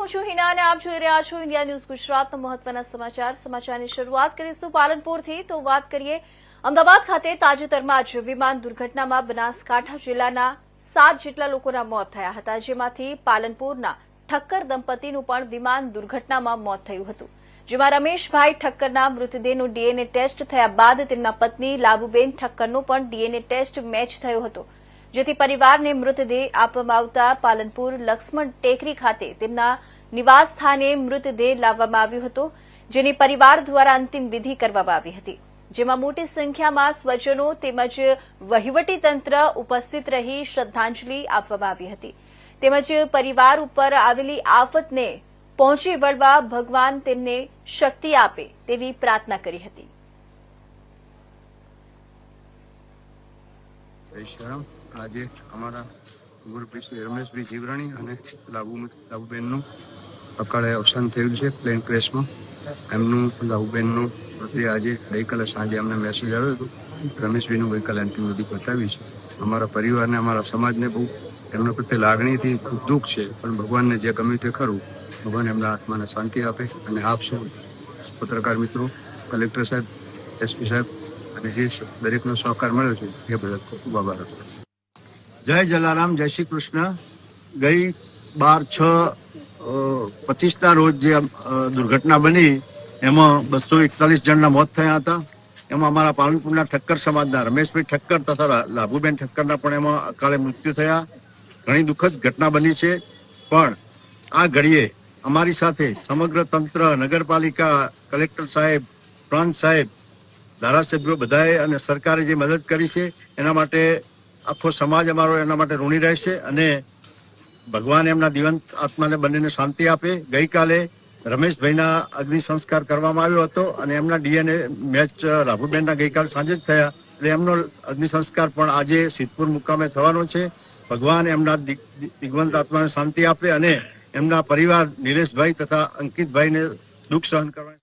હું છું હિના આપ જોઈ રહ્યા છો ઇન્ડિયા ન્યૂઝ ગુજરાતના મહત્વના સમાચાર. સમાચારની શરૂઆત કરીશું પાલનપુરથી. તો વાત કરીએ અમદાવાદ ખાતે તાજેતરમાં જ વિમાન દુર્ઘટનામાં બનાસકાંઠા જિલ્લાના સાત જેટલા લોકોના મોત થયા હતા, જેમાંથી પાલનપુરના ઠક્કર દંપતીનું પણ વિમાન દુર્ઘટનામાં મોત થયું હતું. જેમાં રમેશભાઈ ઠક્કરના મૃતદેહનું ડીએનએ ટેસ્ટ થયા બાદ તેમના પત્ની લાભુબેન ઠક્કરનો પણ ડીએનએ ટેસ્ટ મેચ થયો હતો. જેથી પરિવારને મૃતદેહ આપવામાં આવતા પાલનપુર લક્ષ્મણ ટેકરી ખાતે તેમના નિવાસ સ્થાને મૃતદેહ લાવવામાં આવ્યો હતો, જેની પરિવાર દ્વારા અંતિમ વિધિ કરવામાં આવી હતી. જેમાં મોટી સંખ્યામાં સ્વજનો તેમજ વહીવટી તંત્ર ઉપસ્થિત રહી શ્રદ્ધાંજલિ આપવામાં આવી હતી. તેમજ પરિવાર ઉપર આવેલી આફતને પહોંચી વળવા ભગવાન તેમને શક્તિ આપે તેવી પ્રાર્થના કરી હતી. જય શ્રીરામ આજે અમારા ગુરુપ્રીત શ્રી રમેશભાઈ જીવરાણી અને લાભુ લાભુબેનનું અકાળે અવસાન થયું છે પ્લેન ક્રેશમાં એમનું લાભુબેનનું પ્રત્યે આજે ગઈકાલે સાંજે અમને મેસેજ આવ્યો હતો. રમેશભાઈનું ગઈકાલે અંતિમ વિધિ બતાવી છે. અમારા પરિવારને, અમારા સમાજને બહુ એમના પ્રત્યે લાગણીથી ખૂબ દુઃખ છે. પણ ભગવાનને જે ગમ્યું તે ખરું. ભગવાન એમના આત્માને શાંતિ આપે અને આપ સૌ પત્રકાર મિત્રો, કલેક્ટર સાહેબ, એસપી સાહેબ અને જે દરેકનો સહકાર મળ્યો છે, એ બદલ ખૂબ આભાર જય જલારામ, જય શ્રી કૃષ્ણ. ગઈ બાર છ પચીસના રોજ જે દુર્ઘટના બની, એમાં બસો એકતાલીસ જણના મોત થયા હતા. એમાં અમારા પાલનપુરના ઠક્કર સમાજના રમેશભાઈ ઠક્કર તથા લાભુબેન ઠક્કરના પણ એમાં અકાળે મૃત્યુ થયા. ઘણી દુઃખદ ઘટના બની છે. પણ આ ઘડીએ અમારી સાથે સમગ્ર તંત્ર, નગરપાલિકા, કલેક્ટર સાહેબ, પ્રાંત સાહેબ ધારાસભ્યો બધાએ અને સરકારે જે મદદ કરી છે, એના માટે આખો સમાજ અમારો એના માટે ઋણી રહેશે અને ભગવાન એમના દિવંત આત્માને બંનેને શાંતિ આપે. ગઈકાલે રમેશભાઈના અગ્નિ સંસ્કાર કરવામાં આવ્યો હતો અને એમના ડીએનએ મેચ રાહુલબેનના ગઈકાલે સાંજે જ થયા. એટલે એમનો અગ્નિ સંસ્કાર પણ આજે સિદ્ધપુર મુકામે થવાનો છે. ભગવાન એમના દિગ- દિગ- દિગ્વંત આત્માને શાંતિ આપે અને એમના પરિવાર નિલેશભાઈ તથા અંકિતભાઈને દુઃખ સહન કરવાની